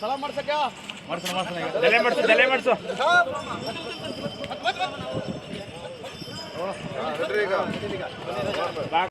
ಸಲಾಮ್ ಮಾಡ್ಸಕ್ಕ ಮಾಡ್ಸು ಮಾಡ್ಸು. ದಲೆ ಮಾಡ್ಸು ದಲೆ ಮಾಡ್ಸು ಬಾ.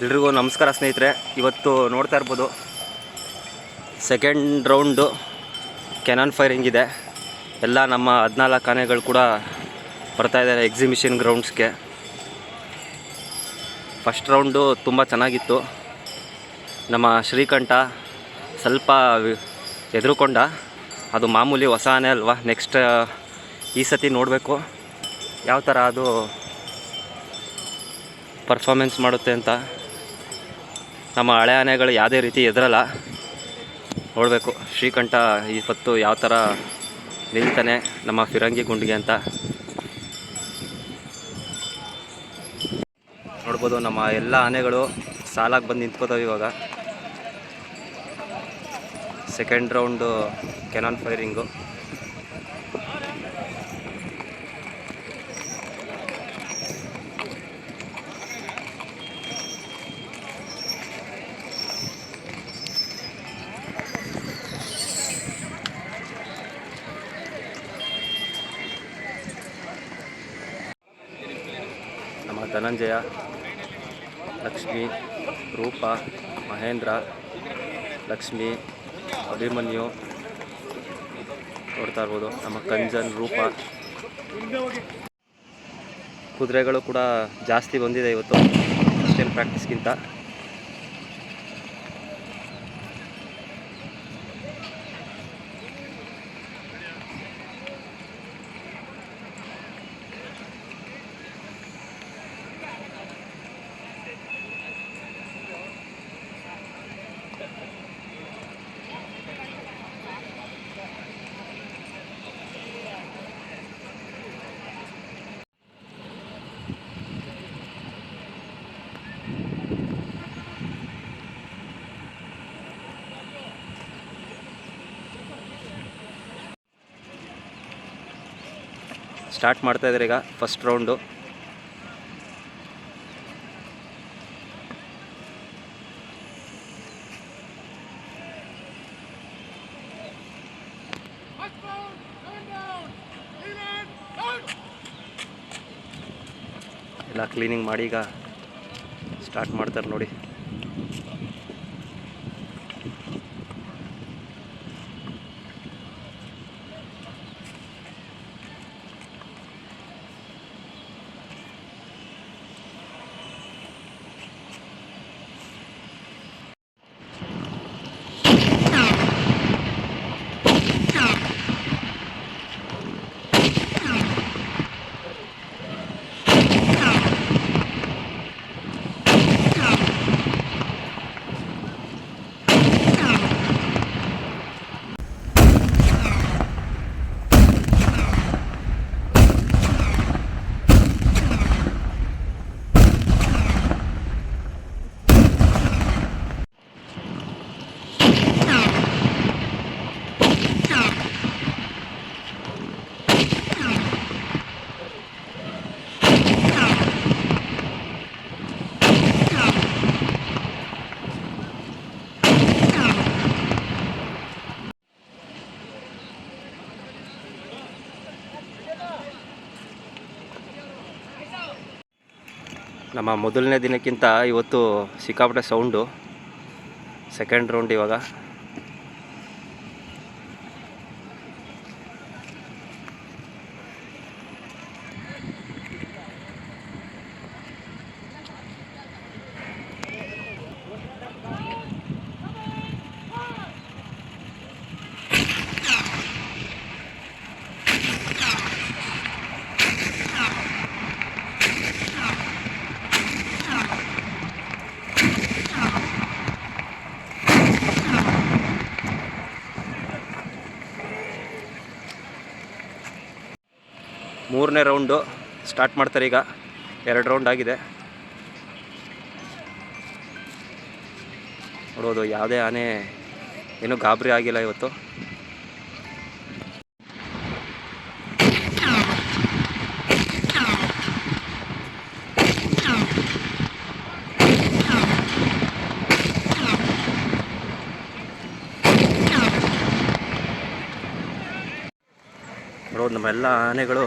ಎಲ್ರಿಗೂ ನಮಸ್ಕಾರ ಸ್ನೇಹಿತರೆ. ಇವತ್ತು ನೋಡ್ತಾ ಇರ್ಬೋದು ಸೆಕೆಂಡ್ ರೌಂಡು ಕೆನಾನ್ ಫೈರಿಂಗ್ ಇದೆ. ಎಲ್ಲ ನಮ್ಮ ಹದಿನಾಲ್ಕು ಆನೆಗಳು ಕೂಡ ಬರ್ತಾ ಇದ್ದಾರೆ ಎಕ್ಸಿಬಿಷನ್ ಗ್ರೌಂಡ್ಸ್ಗೆ ಫಸ್ಟ್ ರೌಂಡು ತುಂಬ ಚೆನ್ನಾಗಿತ್ತು. ನಮ್ಮ ಶ್ರೀಕಂಠ ಸ್ವಲ್ಪ ಎದುರುಕೊಂಡ. ಅದು ಮಾಮೂಲಿ ಹೊಸ ಆನೆ ಅಲ್ವಾ? ನೆಕ್ಸ್ಟ್ ಈ ಸತಿ ನೋಡಬೇಕು. ಯಾವ ಥರ ಅದು ಪರ್ಫಾಮೆನ್ಸ್ ಮಾಡುತ್ತೆ ಅಂತ. ನಮ್ಮ ಹಳೆ ಆನೆಗಳು ಯಾವುದೇ ರೀತಿ ಎದುರಲ್ಲ ನೋಡಬೇಕು, ಶ್ರೀಕಂಠ ಇವತ್ತು ಯಾವ ಥರ ನಿಲ್ತಾನೆ ನಮ್ಮ ಫಿರಂಗಿ ಗುಂಡಿಗೆ ಅಂತ. ನೋಡ್ಬೋದು, ನಮ್ಮ ಎಲ್ಲ ಆನೆಗಳು ಸಾಲಾಗಿ ಬಂದು ನಿಂತ್ಕೋತಾವೆ ಇವಾಗ. Second round cannon firing Dhananjaya, Lakshmi, Roopa, Mahendra, Lakshmi, Abhimanyu ನೋಡ್ತಾ ಇರ್ಬೋದು. ನಮ್ಮ ಕಂಜನ್, ರೂಪ. ಕುದುರೆಗಳು ಕೂಡ ಜಾಸ್ತಿ ಬಂದಿದೆ ಇವತ್ತು. ಅಷ್ಟೇನು ಪ್ರಾಕ್ಟೀಸ್ಗಿಂತ ಸ್ಟಾರ್ಟ್ ಮಾಡ್ತಾ ಇದ್ದಾರೆ ಈಗ ಫಸ್ಟ್ ರೌಂಡು. ಎಲ್ಲ ಕ್ಲೀನಿಂಗ್ ಮಾಡಿ ಈಗ ಸ್ಟಾರ್ಟ್ ಮಾಡ್ತಾರೆ ನೋಡಿ. ನಮ್ಮ ಮೊದಲನೇ ದಿನಕ್ಕಿಂತ ಇವತ್ತು ಸಿಕ್ಕಾಪಟ್ಟೆ ಸೌಂಡು. ಸೆಕೆಂಡ್ ರೌಂಡ್ ಇವಾಗ. ಮೂರನೇ ರೌಂಡು ಸ್ಟಾರ್ಟ್ ಮಾಡ್ತಾರೆ ಈಗ. ಎರಡು ರೌಂಡ್ ಆಗಿದೆ. ನೋಡೋದು ಯಾವುದೇ ಆನೆ ಏನೂ ಗಾಬರಿ ಆಗಿಲ್ಲ ಇವತ್ತು. ನೋಡೋದು ನಮ್ಮೆಲ್ಲ ಆನೆಗಳು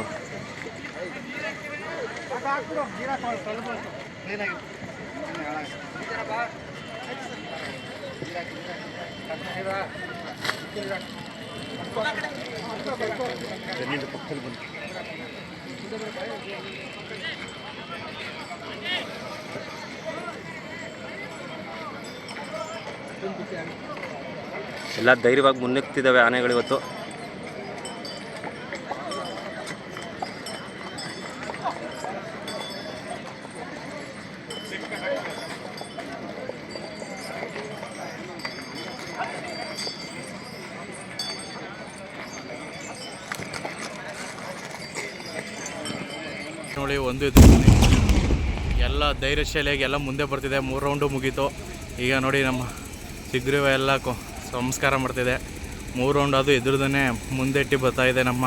ಎಲ್ಲ ಧೈರ್ಯವಾಗಿ ಮುನ್ನೆಗ್ತಿದ್ದಾವೆ ಆನೆಗಳು ಇವತ್ತು ನೋಡಿ, ಒಂದು ಇದು ಎಲ್ಲ ಧೈರ್ಯಶಾಲಿಯಾಗಿ ಎಲ್ಲ ಮುಂದೆ ಬರ್ತಿದೆ. ಮೂರು ರೌಂಡು ಮುಗೀತು. ಈಗ ನೋಡಿ, ನಮ್ಮ ಸಿಗ್ರೀವ ಎಲ್ಲ ಕೊ ಸಂಸ್ಕಾರ ಮಾಡ್ತಿದೆ. ಮೂರು ರೌಂಡ್ ಅದು ಎದುರ್ದೇ ಮುಂದೆ ಇಟ್ಟು ಬರ್ತಾ ಇದೆ ನಮ್ಮ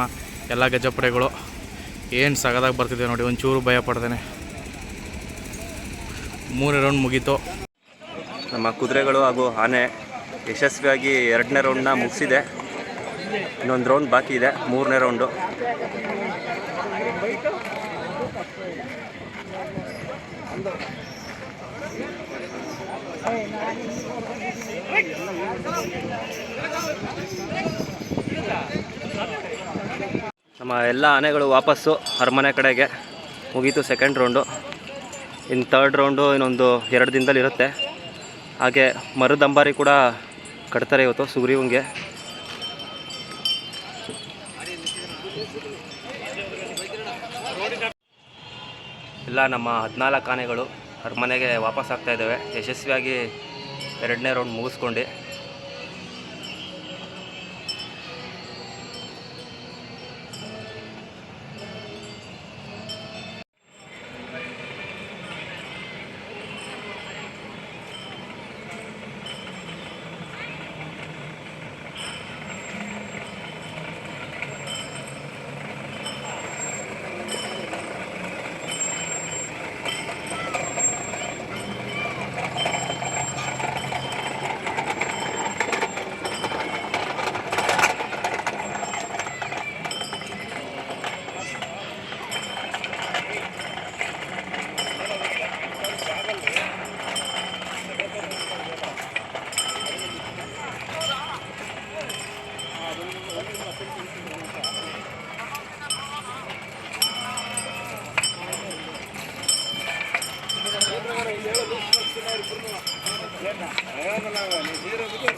ಎಲ್ಲ ಗಜಪಡೆಗಳು. ಏನು ಸಗದಾಗಿ ಬರ್ತಿದೆ ನೋಡಿ, ಒಂಚೂರು ಭಯ ಪಡ್ದೇನೆ ಮೂರನೇ ರೌಂಡ್ ಮುಗೀತು. ನಮ್ಮ ಕುದುರೆಗಳು ಹಾಗೂ ಆನೆ ಯಶಸ್ವಿಯಾಗಿ ಎರಡನೇ ರೌಂಡ್ನ ಮುಗಿಸಿದೆ. ಇನ್ನೊಂದು ರೌಂಡ್ ಬಾಕಿ ಇದೆ, ಮೂರನೇ ರೌಂಡು. ನಮ್ಮ ಎಲ್ಲ ಆನೆಗಳು ವಾಪಸ್ಸು ಅರಮನೆ ಕಡೆಗೆ ಮುಗೀತು ಸೆಕೆಂಡ್ ರೌಂಡು ಇನ್ನು ತರ್ಡ್ ರೌಂಡು ಇನ್ನೊಂದು ಎರಡು ದಿನದಲ್ಲಿ ಇರುತ್ತೆ. ಹಾಗೆ ಮರುದಂಬಾರಿ ಕೂಡ ಕಟ್ತಾರೆ ಇವತ್ತು ಸುಗ್ರೀವಂಗೆ. ಇಲ್ಲ ನಮ್ಮ ಹದಿನಾಲ್ಕು ಆನೆಗಳು ಅರಮನೆಗೆ ವಾಪಸ್ ಆಗ್ತಾ ಇದ್ದಾವೆ. ಯಶಸ್ವಿಯಾಗಿ ಎರಡನೇ ರೌಂಡ್ ಮುಗಿಸ್ಕೊಂಡು.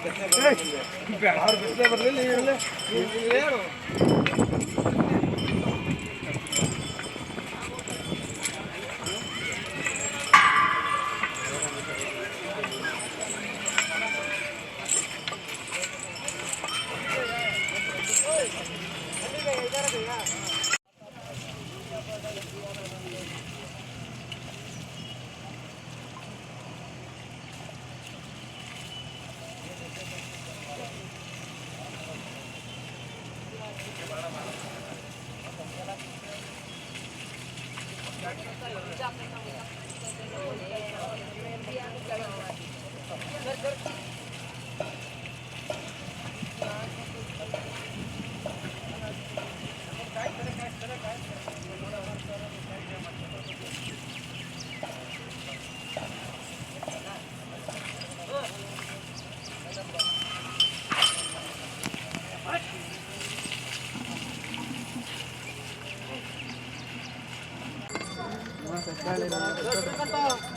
ಅವ್ರು ಬಿಸಿಲೇ ಬರಲಿಲ್ಲ 来来来，来这边站。